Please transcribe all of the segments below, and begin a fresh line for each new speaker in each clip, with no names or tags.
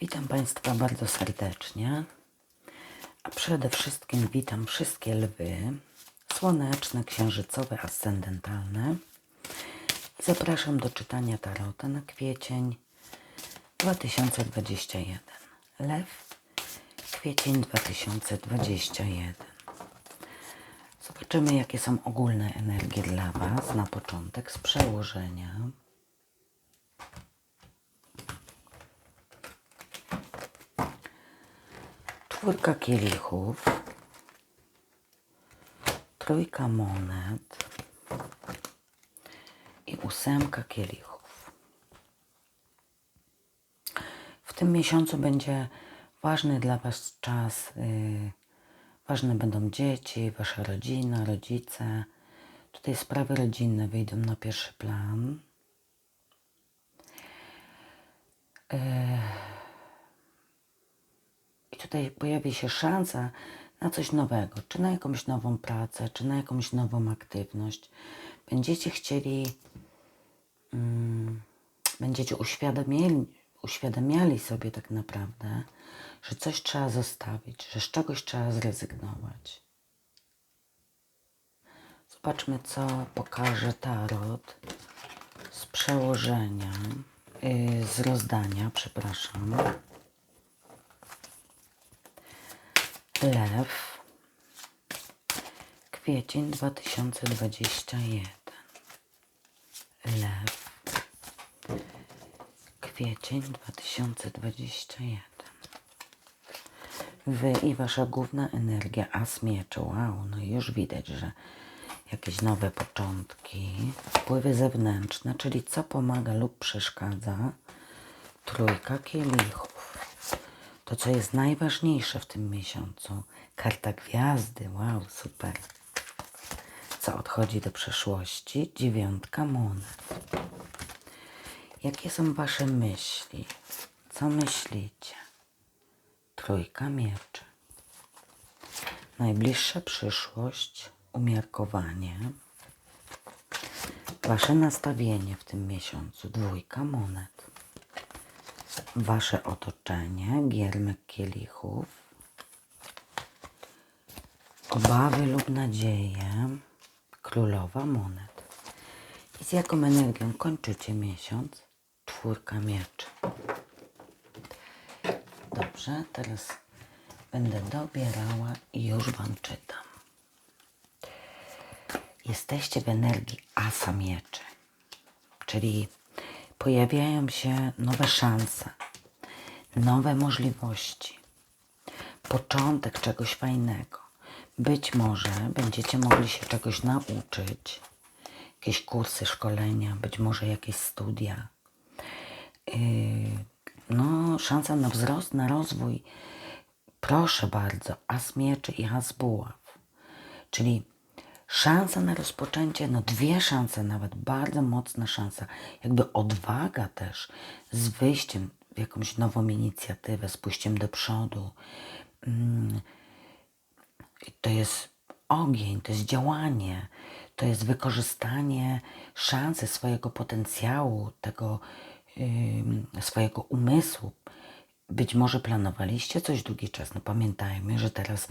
Witam Państwa bardzo serdecznie, a przede wszystkim witam wszystkie lwy, słoneczne, księżycowe, ascendentalne. Zapraszam do czytania tarota na kwiecień 2021. Lew, kwiecień 2021. Zobaczymy, jakie są ogólne energie dla Was na początek z przełożenia. Czwórka kielichów, trójka monet i ósemka kielichów. W tym miesiącu będzie ważny dla Was czas. Yy, ważne będą dzieci, Wasza rodzina, rodzice. Tutaj sprawy rodzinne wyjdą na pierwszy plan. Yy, tutaj pojawi się szansa na coś nowego, czy na jakąś nową pracę, czy na jakąś nową aktywność. Będziecie chcieli, mm, będziecie uświadomieni, uświadamiali sobie tak naprawdę, że coś trzeba zostawić, że z czegoś trzeba zrezygnować. Zobaczmy, co pokaże Tarot z przełożenia, yy, z rozdania, przepraszam. Lew. Kwiecień 2021. Lew. Kwiecień 2021. Wy i wasza główna energia As mieczy. Wow, no już widać, że jakieś nowe początki, wpływy zewnętrzne, czyli co pomaga lub przeszkadza. Trójka kielichów to, co jest najważniejsze w tym miesiącu. Karta gwiazdy, wow, super. Co odchodzi do przeszłości? Dziewiątka monet. Jakie są Wasze myśli? Co myślicie? Trójka mieczy. Najbliższa przyszłość, umiarkowanie. Wasze nastawienie w tym miesiącu, dwójka monet wasze otoczenie, giermek kielichów, obawy lub nadzieje, królowa monet. I z jaką energią kończycie miesiąc? Czwórka mieczy. Dobrze, teraz będę dobierała i już Wam czytam. Jesteście w energii asa mieczy, czyli pojawiają się nowe szanse, nowe możliwości, początek czegoś fajnego. Być może będziecie mogli się czegoś nauczyć, jakieś kursy, szkolenia, być może jakieś studia. Yy, no, szansa na wzrost, na rozwój. Proszę bardzo, as mieczy i as buław. Czyli szansa na rozpoczęcie, no dwie szanse nawet, bardzo mocna szansa, jakby odwaga też z wyjściem w jakąś nową inicjatywę, z pójściem do przodu. Mm, to jest ogień, to jest działanie, to jest wykorzystanie szansy swojego potencjału, tego swojego umysłu. Być może planowaliście coś długi czas. No pamiętajmy, że teraz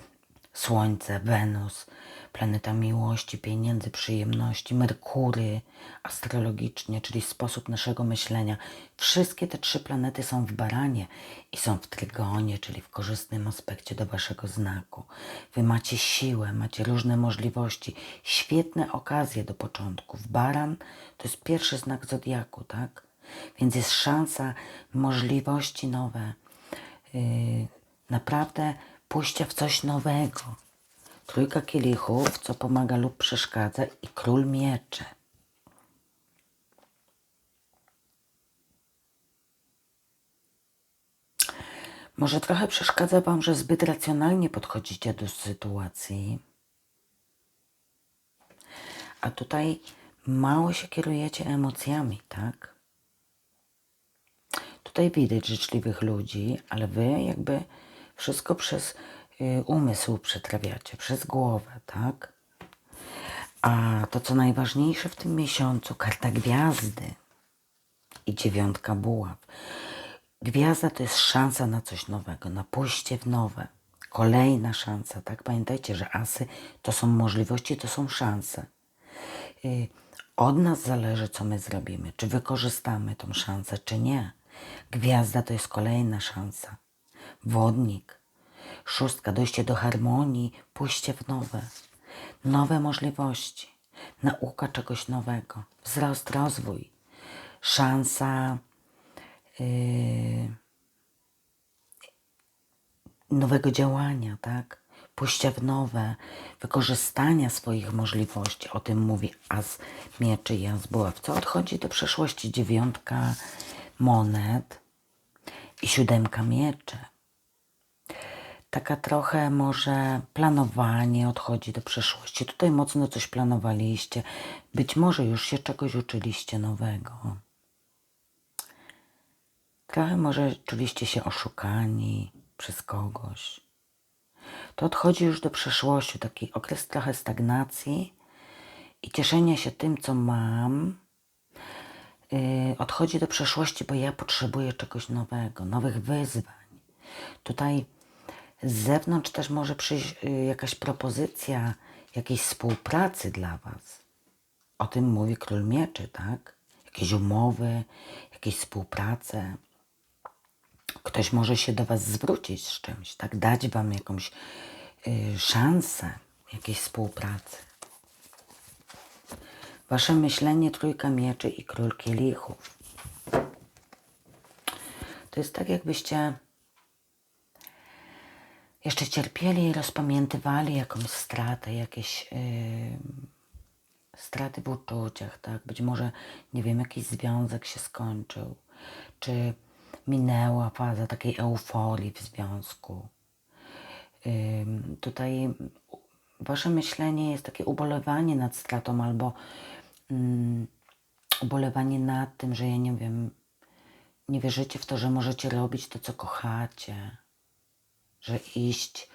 Słońce, Wenus, planeta miłości, pieniędzy, przyjemności, Merkury astrologicznie, czyli sposób naszego myślenia. Wszystkie te trzy planety są w baranie i są w trygonie, czyli w korzystnym aspekcie do waszego znaku. Wy macie siłę, macie różne możliwości, świetne okazje do początku. W baran to jest pierwszy znak zodiaku, tak? Więc jest szansa, możliwości nowe. Yy, naprawdę pójścia w coś nowego. Trójka kielichów, co pomaga lub przeszkadza i król miecze. Może trochę przeszkadza Wam, że zbyt racjonalnie podchodzicie do sytuacji. A tutaj mało się kierujecie emocjami, tak? Tutaj widać życzliwych ludzi, ale Wy jakby wszystko przez y, umysł przetrawiacie, przez głowę, tak? A to, co najważniejsze w tym miesiącu, karta gwiazdy i dziewiątka buław. Gwiazda to jest szansa na coś nowego, na pójście w nowe. Kolejna szansa, tak? Pamiętajcie, że asy to są możliwości, to są szanse. Y, Od nas zależy, co my zrobimy. Czy wykorzystamy tą szansę, czy nie. Gwiazda to jest kolejna szansa. Wodnik. Szóstka, dojście do harmonii, pójście w nowe. Nowe możliwości. Nauka czegoś nowego. Wzrost, rozwój. Szansa yy, nowego działania, tak? Pójścia w nowe, wykorzystania swoich możliwości. O tym mówi As Mieczy i As Buław. Co odchodzi do przeszłości? Dziewiątka monet i siódemka mieczy. Taka trochę może planowanie odchodzi do przeszłości. Tutaj mocno coś planowaliście. Być może już się czegoś uczyliście nowego. Trochę może czuliście się oszukani przez kogoś. To odchodzi już do przeszłości, taki okres trochę stagnacji i cieszenia się tym, co mam. Yy, odchodzi do przeszłości, bo ja potrzebuję czegoś nowego, nowych wyzwań. Tutaj z zewnątrz też może przyjść yy, jakaś propozycja jakiejś współpracy dla Was. O tym mówi Król Mieczy, tak? Jakieś umowy, jakieś współprace. Ktoś może się do Was zwrócić z czymś, tak? Dać Wam jakąś y, szansę jakiejś współpracy. Wasze myślenie trójka mieczy i król kielichów. To jest tak, jakbyście jeszcze cierpieli i rozpamiętywali jakąś stratę, jakieś yy, straty w uczuciach, tak? Być może, nie wiem, jakiś związek się skończył, czy minęła faza takiej euforii w związku. Ym, tutaj wasze myślenie jest takie ubolewanie nad stratą albo ym, ubolewanie nad tym, że ja nie wiem, nie wierzycie w to, że możecie robić to, co kochacie, że iść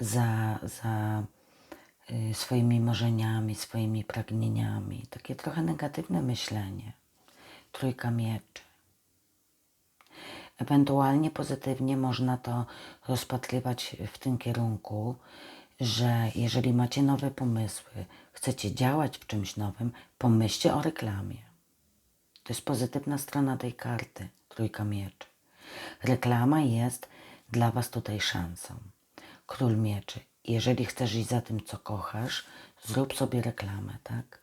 za, za y, swoimi marzeniami, swoimi pragnieniami. Takie trochę negatywne myślenie. Trójka mieczy. Ewentualnie pozytywnie można to rozpatrywać w tym kierunku, że jeżeli macie nowe pomysły, chcecie działać w czymś nowym, pomyślcie o reklamie. To jest pozytywna strona tej karty, trójka mieczy. Reklama jest dla Was tutaj szansą. Król mieczy. Jeżeli chcesz iść za tym, co kochasz, zrób sobie reklamę, tak?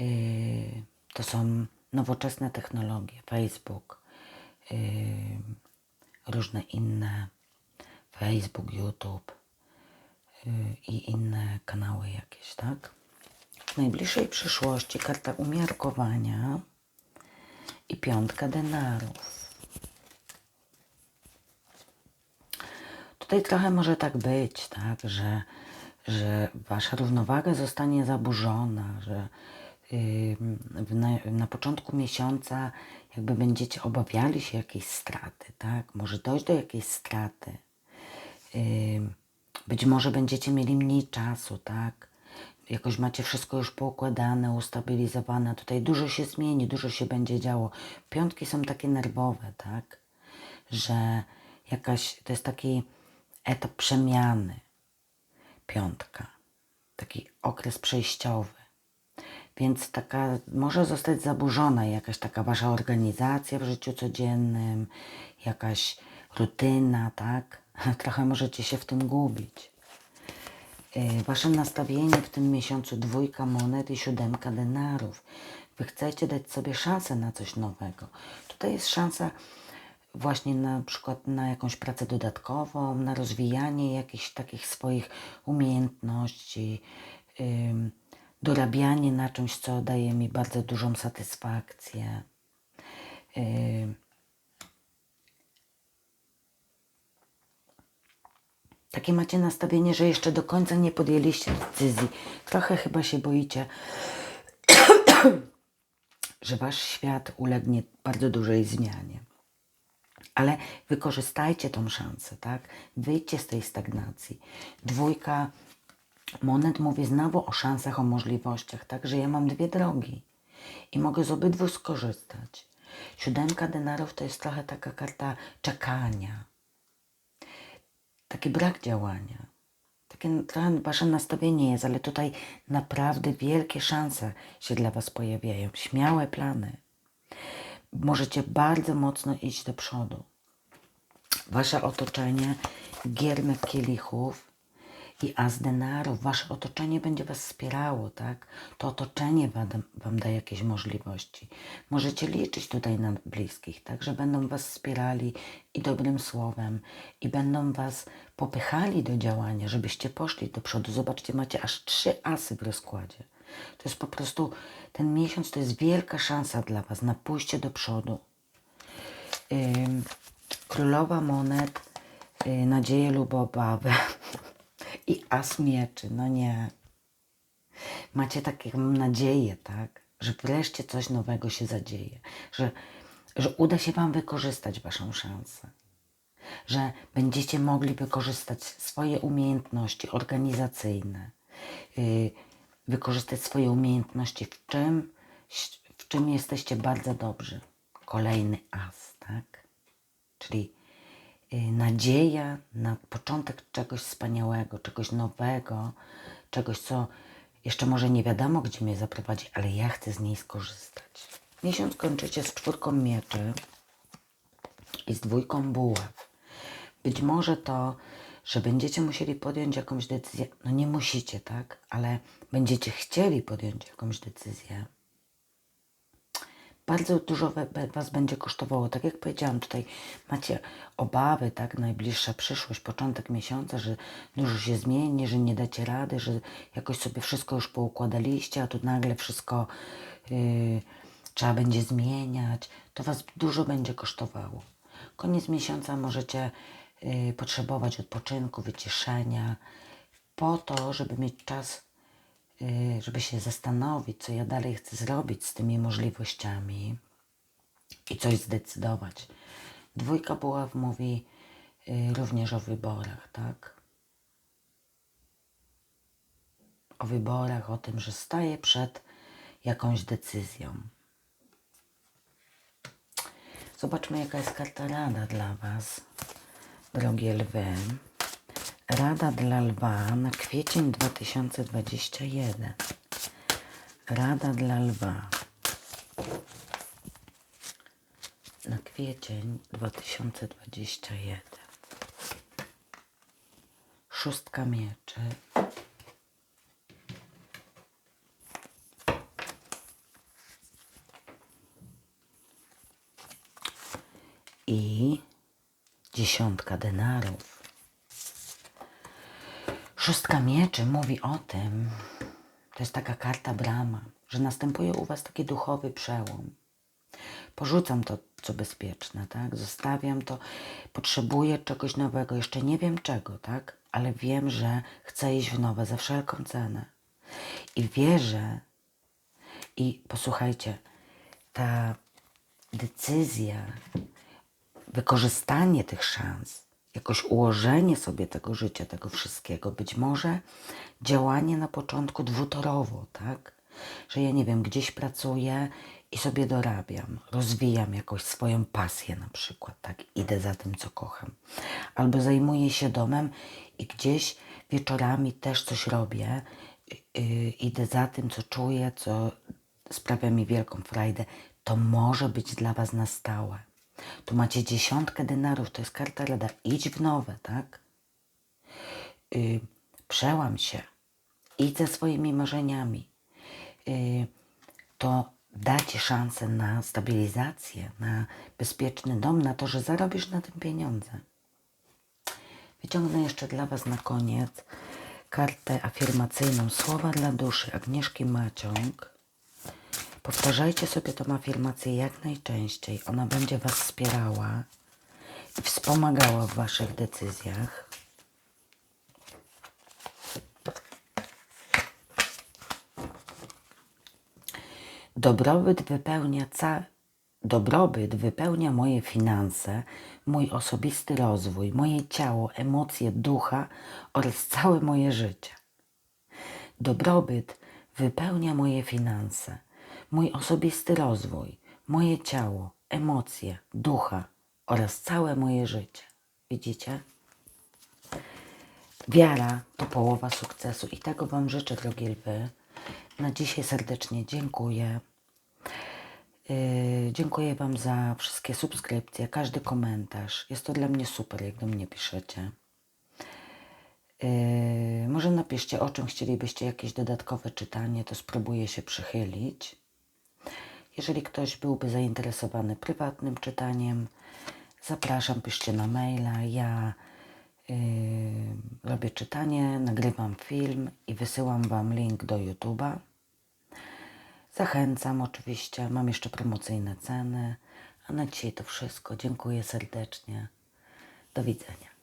Yy, to są nowoczesne technologie, Facebook, yy, różne inne, Facebook, YouTube yy, i inne kanały jakieś, tak? W najbliższej przyszłości karta umiarkowania i piątka denarów. Tutaj trochę może tak być, tak, że, że wasza równowaga zostanie zaburzona, że yy, na, na początku miesiąca jakby będziecie obawiali się jakiejś straty, tak? Może dojść do jakiejś straty. Yy, być może będziecie mieli mniej czasu, tak? Jakoś macie wszystko już poukładane, ustabilizowane. Tutaj dużo się zmieni, dużo się będzie działo. Piątki są takie nerwowe, tak? Że jakaś, to jest taki etap przemiany. Piątka. Taki okres przejściowy. Więc taka może zostać zaburzona jakaś taka wasza organizacja w życiu codziennym, jakaś rutyna, tak? Trochę możecie się w tym gubić. Yy, Wasze nastawienie w tym miesiącu dwójka monet i siódemka denarów. Wy chcecie dać sobie szansę na coś nowego. Tutaj jest szansa właśnie na przykład na jakąś pracę dodatkową, na rozwijanie jakichś takich swoich umiejętności, dorabianie na czymś, co daje mi bardzo dużą satysfakcję. Takie macie nastawienie, że jeszcze do końca nie podjęliście decyzji. Trochę chyba się boicie, że wasz świat ulegnie bardzo dużej zmianie. Ale wykorzystajcie tą szansę, tak? Wyjdźcie z tej stagnacji. Dwójka monet mówi znowu o szansach, o możliwościach, tak? Że ja mam dwie drogi i mogę z obydwu skorzystać. Siódemka denarów to jest trochę taka karta czekania. Taki brak działania. Takie trochę wasze nastawienie jest, ale tutaj naprawdę wielkie szanse się dla was pojawiają. Śmiałe plany. Możecie bardzo mocno iść do przodu. Wasze otoczenie, giermek kielichów i as denarów, wasze otoczenie będzie was wspierało, tak? To otoczenie wam, wam da jakieś możliwości. Możecie liczyć tutaj na bliskich, tak? Że będą was wspierali i dobrym słowem, i będą was popychali do działania, żebyście poszli do przodu. Zobaczcie, macie aż trzy asy w rozkładzie. To jest po prostu, ten miesiąc to jest wielka szansa dla was na pójście do przodu. Królowa monet, yy, nadzieję lub obawy i as mieczy. No nie. Macie taką nadzieję, tak? Że wreszcie coś nowego się zadzieje. Że, że uda się Wam wykorzystać Waszą szansę. Że będziecie mogli wykorzystać swoje umiejętności organizacyjne. Wykorzystać swoje umiejętności w czym, w czym jesteście bardzo dobrzy. Kolejny as, tak? Czyli y, nadzieja na początek czegoś wspaniałego, czegoś nowego, czegoś, co jeszcze może nie wiadomo, gdzie mnie zaprowadzi, ale ja chcę z niej skorzystać. Miesiąc kończycie z czwórką mieczy i z dwójką buław. Być może to, że będziecie musieli podjąć jakąś decyzję, no nie musicie, tak? Ale będziecie chcieli podjąć jakąś decyzję, bardzo dużo Was będzie kosztowało. Tak jak powiedziałam, tutaj macie obawy, tak, najbliższa przyszłość, początek miesiąca, że dużo się zmieni, że nie dacie rady, że jakoś sobie wszystko już poukładaliście, a tu nagle wszystko yy, trzeba będzie zmieniać. To Was dużo będzie kosztowało. Koniec miesiąca możecie potrzebować odpoczynku, wyciszenia, po to, żeby mieć czas y, żeby się zastanowić, co ja dalej chcę zrobić z tymi możliwościami i coś zdecydować. Dwójka buław mówi y, również o wyborach, tak? O wyborach, o tym, że staję przed jakąś decyzją. Zobaczmy, jaka jest karta rada dla Was, drogie lwy. Rada dla lwa na kwiecień 2021. Rada dla lwa na kwiecień 2021. Szóstka mieczy. I dziesiątka denarów. Szóstka mieczy mówi o tym, to jest taka karta brama, że następuje u Was taki duchowy przełom. Porzucam to, co bezpieczne, tak? Zostawiam to, potrzebuję czegoś nowego, jeszcze nie wiem czego, tak? Ale wiem, że chcę iść w nowe za wszelką cenę. I wierzę, i posłuchajcie, ta decyzja, wykorzystanie tych szans, jakoś ułożenie sobie tego życia, tego wszystkiego, być może działanie na początku dwutorowo, tak? Że ja nie wiem, gdzieś pracuję i sobie dorabiam, rozwijam jakoś swoją pasję na przykład, tak? Idę za tym, co kocham. Albo zajmuję się domem i gdzieś wieczorami też coś robię, yy, idę za tym, co czuję, co sprawia mi wielką frajdę. To może być dla Was na stałe. Tu macie dziesiątkę denarów, to jest karta rada. Idź w nowe, tak? Yy, przełam się. Idź ze swoimi marzeniami. Yy, to da Ci szansę na stabilizację, na bezpieczny dom, na to, że zarobisz na tym pieniądze. Wyciągnę jeszcze dla Was na koniec kartę afirmacyjną Słowa dla duszy Agnieszki Maciąg. Powtarzajcie sobie tą afirmację jak najczęściej. Ona będzie Was wspierała i wspomagała w Waszych decyzjach. Dobrobyt wypełnia ca... Dobrobyt wypełnia moje finanse, mój osobisty rozwój, moje ciało, emocje, ducha oraz całe moje życie. Dobrobyt wypełnia moje finanse, mój osobisty rozwój, moje ciało, emocje, ducha oraz całe moje życie. Widzicie? Wiara to połowa sukcesu i tego Wam życzę, drogie lwy. Na dzisiaj serdecznie dziękuję. Yy, dziękuję Wam za wszystkie subskrypcje, każdy komentarz. Jest to dla mnie super, jak do mnie piszecie. Yy, może napiszcie, o czym chcielibyście jakieś dodatkowe czytanie, to spróbuję się przychylić. Jeżeli ktoś byłby zainteresowany prywatnym czytaniem, zapraszam, piszcie na maila. Ja yy, robię czytanie, nagrywam film i wysyłam Wam link do YouTube'a. Zachęcam oczywiście, mam jeszcze promocyjne ceny. A na dzisiaj to wszystko. Dziękuję serdecznie. Do widzenia.